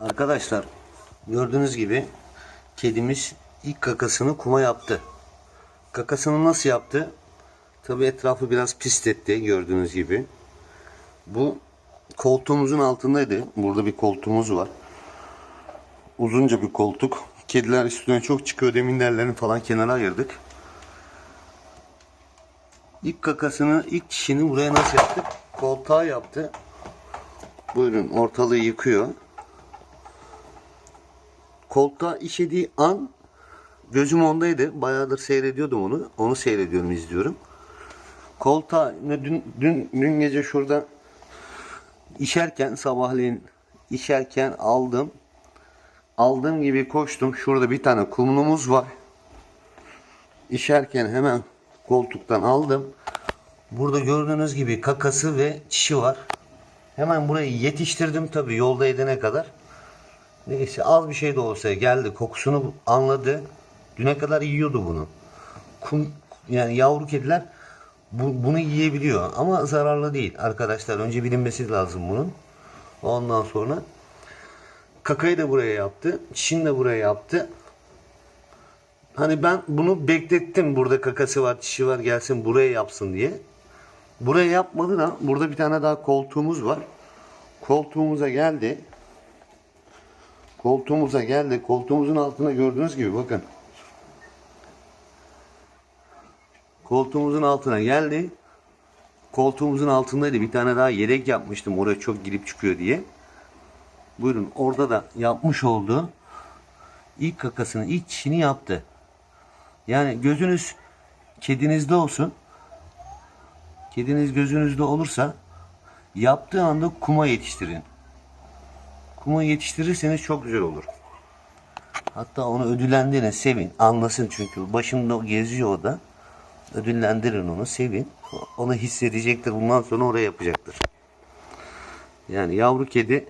Arkadaşlar gördüğünüz gibi kedimiz ilk kakasını kuma yaptı. Kakasını nasıl yaptı? Tabi etrafı biraz pisletti gördüğünüz gibi. Bu koltuğumuzun altındaydı. Burada bir koltuğumuz var. Uzunca bir koltuk. Kediler üstüne çok çıkıyor. Deminderlerini falan kenara ayırdık. İlk kakasını, ilk çişini buraya nasıl yaptık? Koltuğa yaptı. Buyurun ortalığı yıkıyor. Koltuğa işediği an gözüm ondaydı. Bayağıdır seyrediyordum onu. Onu seyrediyorum, izliyorum. Koltuğa dün, dün, dün gece şurada işerken sabahleyin işerken aldım. Aldığım gibi koştum. Şurada bir tane kumlumuz var. İşerken hemen koltuktan aldım. Burada gördüğünüz gibi kakası ve çişi var. Hemen burayı yetiştirdim tabii yolda edene kadar. Neyse az bir şey de olsa geldi. Kokusunu anladı. Düne kadar yiyordu bunu. Kum, yani yavru kediler bu, bunu yiyebiliyor. Ama zararlı değil arkadaşlar. Önce bilinmesi lazım bunun. Ondan sonra kakayı da buraya yaptı. Çişini de buraya yaptı. Hani ben bunu beklettim. Burada kakası var, çişi var gelsin buraya yapsın diye. Buraya yapmadı da burada bir tane daha koltuğumuz var. Koltuğumuza geldi. Koltuğumuza geldi. Koltuğumuzun altında gördüğünüz gibi bakın. Koltuğumuzun altına geldi. Koltuğumuzun altındaydı. Bir tane daha yedek yapmıştım. Oraya çok girip çıkıyor diye. Buyurun orada da yapmış olduğu ilk kakasını, ilk çişini yaptı. Yani gözünüz kedinizde olsun. Kediniz gözünüzde olursa yaptığı anda kuma yetiştirin. Kuma yetiştirirseniz çok güzel olur. Hatta onu ödüllendirin, sevin. Anlasın çünkü. Başında geziyor o da. Ödüllendirin onu, sevin. Onu hissedecektir. Bundan sonra oraya yapacaktır. Yani yavru kedi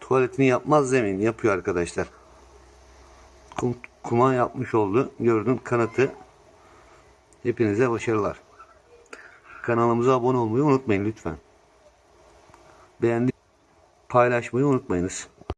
tuvaletini yapmaz demeyin. Yapıyor arkadaşlar. Kum, kuma yapmış oldu. Gördüm kanatı. Hepinize başarılar. Kanalımıza abone olmayı unutmayın lütfen. Beğendi paylaşmayı unutmayınız.